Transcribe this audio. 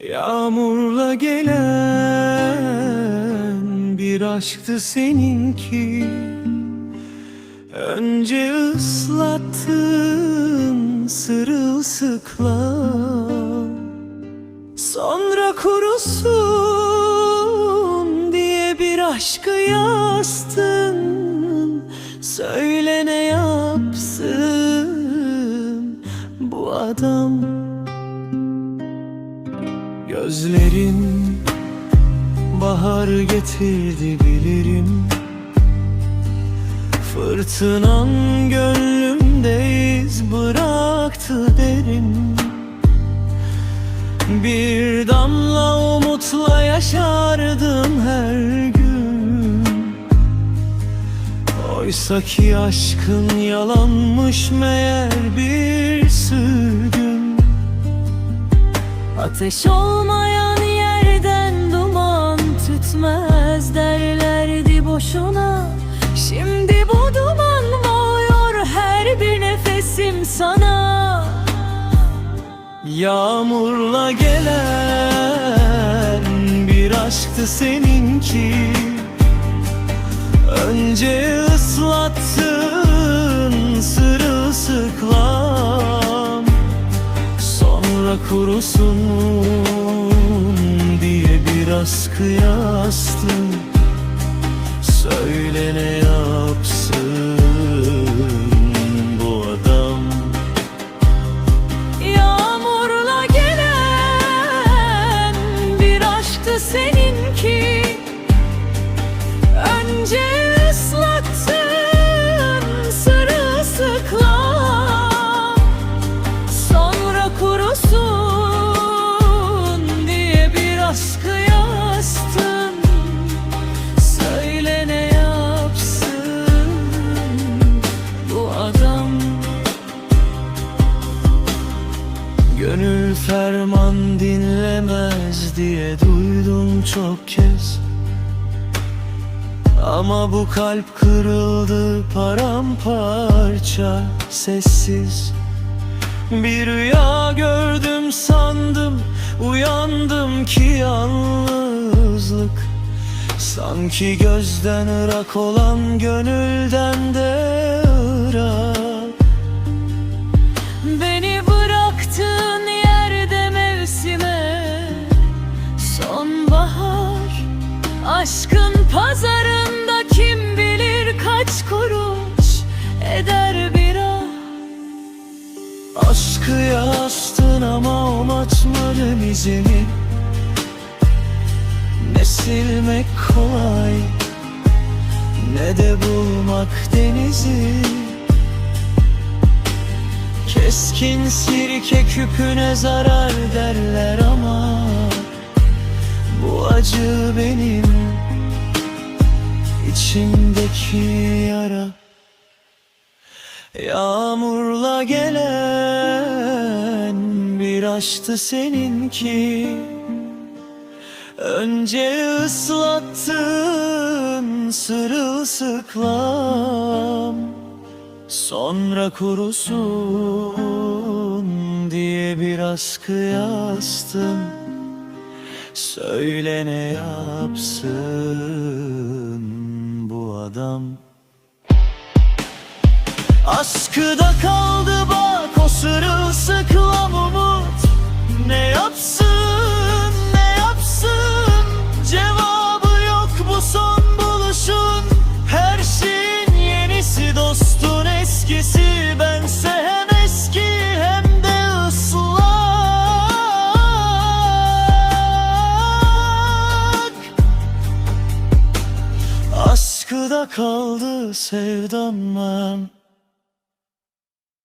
Yağmurla gelen bir aşktı seninki. Önce ıslattın sırılsıklam. Sonra kurusun diye bir aşkı yastın Söyle ne yapsın bu adam Gözlerin bahar getirdi bilirim. Fırtınan gönlümde iz bıraktı derin. Bir damla umutla yaşardım her gün. Oysa ki aşkın yalanmış meğer bir sürgün Ateş olmayan yerden duman tütmez derlerdi boşuna. Şimdi bu duman boğuyor her bir nefesim sana. Yağmurla gelen bir aşktı seninki. Önce ıslattın kurusun diye biraz kıyastım. Söyle ne yapsın bu adam? Yağmurla gelen bir aşktı seninki. Önce ıslattın Gönül ferman dinlemez diye duydum çok kez. Ama bu kalp kırıldı paramparça sessiz. Bir rüya gördüm sandım uyandım ki yalnızlık. Sanki gözden ırak olan gönülden de Aşkın pazarında kim bilir kaç kuruş eder bir ah Aşkı yastın ama onatmadın izini. Ne silmek kolay Ne de bulmak denizi. Keskin sirke küpüne zarar derler ama acı benim içimdeki yara. Yağmurla gelen bir aşktı seninki. Önce ıslattın sırılsıklam Sonra kurusun diye biraz kıyastım Söyle ne yapsın bu adam? Askıda kaldı bak o sırılsıklam Askıda kaldı sevdam ben